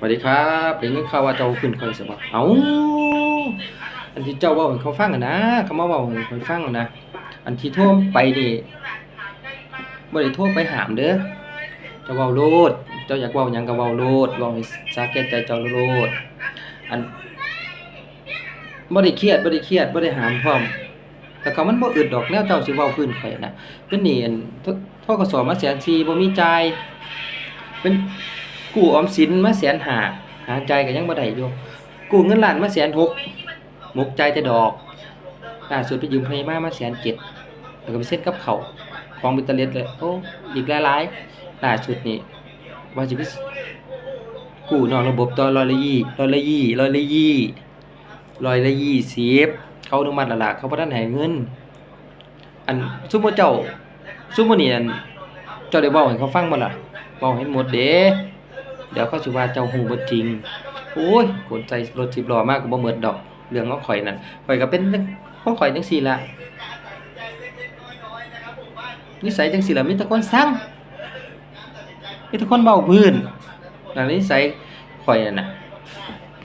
สวัสดีครับเดี๋ยวนี้ข่าวว่าเจ้าขึ้นคอยสบายเอาอันที่เจ้าว่าเขาฟังกันนะเขามาว่าให้เขาฟังกันนะ อันที่โทรไปนี่บ่ได้โทรไปหามเด้อเจ้าเว้าโลด เจ้าอยากเว้าหยังก็เว้าโลดเว้าให้สาแก่ใจเจ้าโลด อันบ่ได้เครียดบ่ได้เครียดบ่ได้หามพร้อมแต่ก็มันบ่อึดดอกแนวเจ้าสิเว้าพื้นข่อยนะเป็นหนี้อันททกสมาแสนสี่บ่มีจ่ายเป็น กู้ออมสินมาแสนหาหาจ่ายก็ยังบ่ได้อยู่กู้เงินล้านมาแสนหกหมกใจ่ายแต่ดอกล่าสุดไปยืมเพิ่นมามาแสนเจ็ดแล้วก็ไปเซ็นกับเขาของบิตเตอร์เลสเลยโอ้อีกหลายๆล่าสุดนี่ว่าสิไปกู้นอกระบบต่อร้อยละยี่ร้อยละยี่ร้อยละยี่ร้อยละยี่สิบเขาอนุมัติล้วล่ะเขาบ่ทันให้เงิน อันซุมบ่เจ้าซุมบ่นี่อันเจ้าได้เว้าให้เขาฟังบ่ล่ะบอกให้หมดเด้ เดี๋ยวเขาสิว่าเจ้าหูบ่จริง โอ้ยกดใจรถสิบล้อมากก็บ่หมดดอก เรื่องของข่อยนั่นข่อยก็เป็นของข่อยจังซี่ล่ะนิสัยจังซี่ล่ะมีแต่คนสั่งมีแต่คนเบาพื้นนั่นนิสัยข่อยนั่นน่ะ